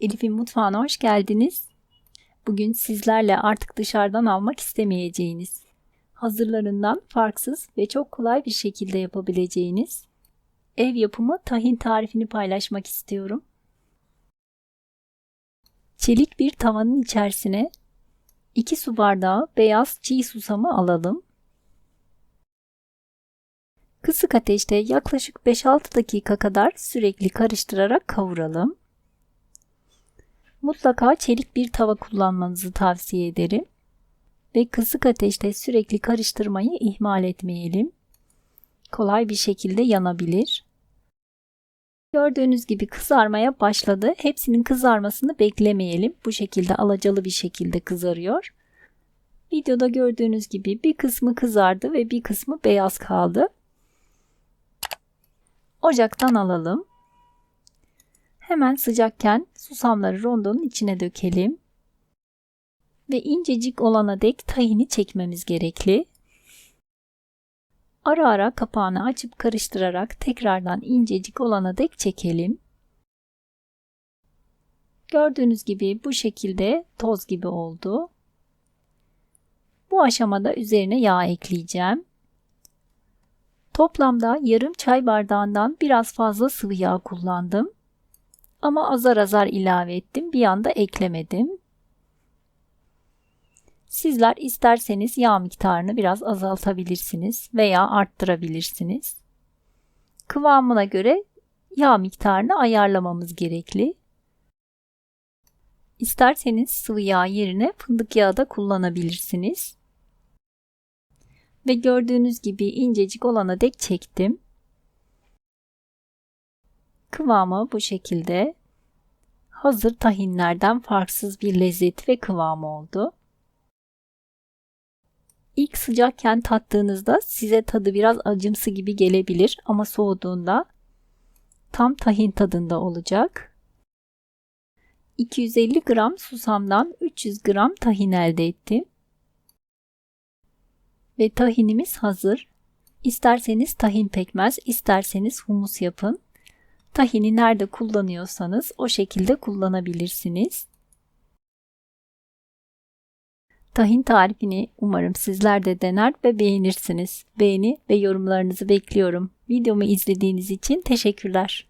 Elif'in mutfağına hoş geldiniz. Bugün sizlerle artık dışarıdan almak istemeyeceğiniz, hazırlarından farksız ve çok kolay bir şekilde yapabileceğiniz ev yapımı tahin tarifini paylaşmak istiyorum. Çelik bir tavanın içerisine 2 su bardağı beyaz çiğ susamı alalım. Kısık ateşte yaklaşık 5-6 dakika kadar sürekli karıştırarak kavuralım. Mutlaka çelik bir tava kullanmanızı tavsiye ederim. Ve kısık ateşte sürekli karıştırmayı ihmal etmeyelim. Kolay bir şekilde yanabilir. Gördüğünüz gibi kızarmaya başladı. Hepsinin kızarmasını beklemeyelim. Bu şekilde alacalı bir şekilde kızarıyor. Videoda gördüğünüz gibi bir kısmı kızardı ve bir kısmı beyaz kaldı. Ocaktan alalım. Hemen sıcakken susamları rondonun içine dökelim. Ve incecik olana dek tahini çekmemiz gerekli. Ara ara kapağını açıp karıştırarak tekrardan incecik olana dek çekelim. Gördüğünüz gibi bu şekilde toz gibi oldu. Bu aşamada üzerine yağ ekleyeceğim. Toplamda yarım çay bardağından biraz fazla sıvı yağ kullandım. Ama azar azar ilave ettim. Bir anda eklemedim. Sizler isterseniz yağ miktarını biraz azaltabilirsiniz veya arttırabilirsiniz. Kıvamına göre yağ miktarını ayarlamamız gerekli. İsterseniz sıvı yağ yerine fındık yağı da kullanabilirsiniz. Ve gördüğünüz gibi incecik olana dek çektim. Kıvamı bu şekilde. Hazır tahinlerden farksız bir lezzet ve kıvam oldu. İlk sıcakken tattığınızda size tadı biraz acımsı gibi gelebilir ama soğuduğunda tam tahin tadında olacak. 250 gram susamdan 300 gram tahin elde ettim. Ve tahinimiz hazır. İsterseniz tahin pekmez, isterseniz humus yapın. Tahini nerede kullanıyorsanız o şekilde kullanabilirsiniz. Tahin tarifini umarım sizler de dener ve beğenirsiniz. Beğeni ve yorumlarınızı bekliyorum. Videomu izlediğiniz için teşekkürler.